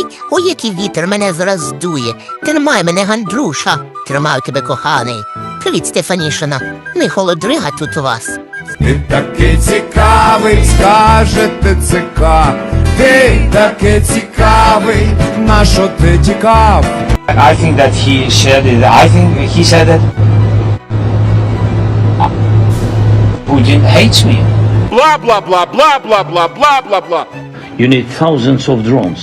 Ой, ой, який вітер мене зараз здує. Тримай мене, Гандруша. Тримаю тебе, коханий. Привіт, Стефанішина. Не холодрига тут у вас. Ти такий цікавий, скажете ЦК. Ти такий цікавий, на що ти тікав? I think that he shared it. I think he said that Putin hates me. blah blah blah blah blah blah blah blah blah. You need thousands of drones.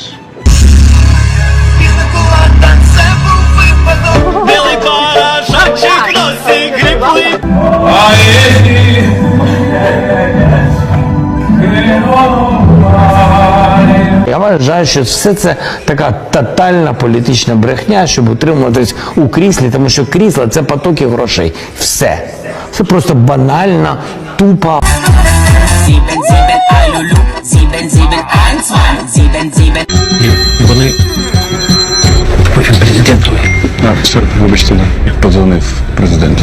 Вважаю, що все це така тотальна політична брехня, щоб утримуватись у кріслі, тому що крісло це потоки грошей. Все. Це просто банально, тупо. Sieben, sieben, Alulu, sieben, sieben, eins, zwei, sieben, sieben. Вони потім президентові. А, все, вибачте, да. Подзвонив президент.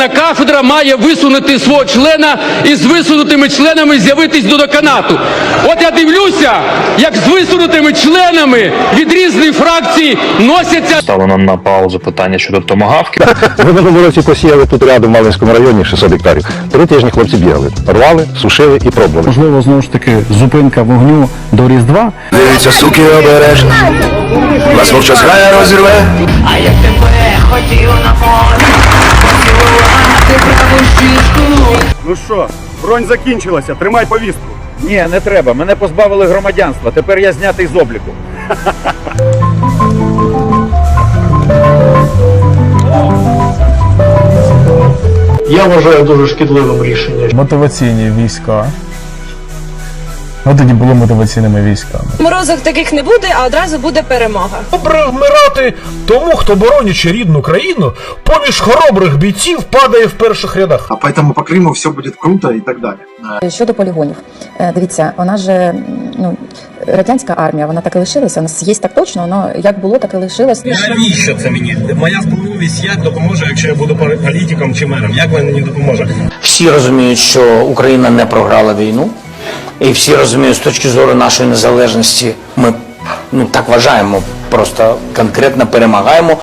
Кожна кафедра має висунути свого члена і з висунутими членами з'явитись до деканату. От я дивлюся, як з висунутими членами від різних фракцій носяться Ставлено на паузу питання щодо томагавки. Ви минулому році посіяли тут рядом в Малинському районі 600 гектарів. Три тижні хлопці бігали, рвали, сушили і пробували. Можливо, знову ж таки, зупинка вогню до Різдва. Дивіться, суки обережно. Вас вовча зграя розірве. А я тебе хотів на поле, що, бронь закінчилася, тримай повістку. Ні, не треба. Мене позбавили громадянства. Тепер я знятий з обліку. Я вважаю дуже шкідливим рішенням. Мотиваційні війська. Ну тоді були мотиваційними військами. Морозок таких не буде, а одразу буде перемога. Добре вмирати тому, хто боронячи рідну країну, поміж хоробрих бійців падає в перших рядах. А поэтому по Криму все будет круто и так далее. Щодо полігонів, Е, дивіться, вона ж ну радянська армія, вона так і лишилася. У нас є так точно, воно як було, так і лишилось. Навіщо це мені? Моя впливовість як допоможе, якщо я буду політиком чи мером? Як вона мені допоможе? Всі розуміють, що Україна не програла війну, і всі розуміють, з точки зору нашої незалежності, ми ну так вважаємо, просто конкретно перемагаємо.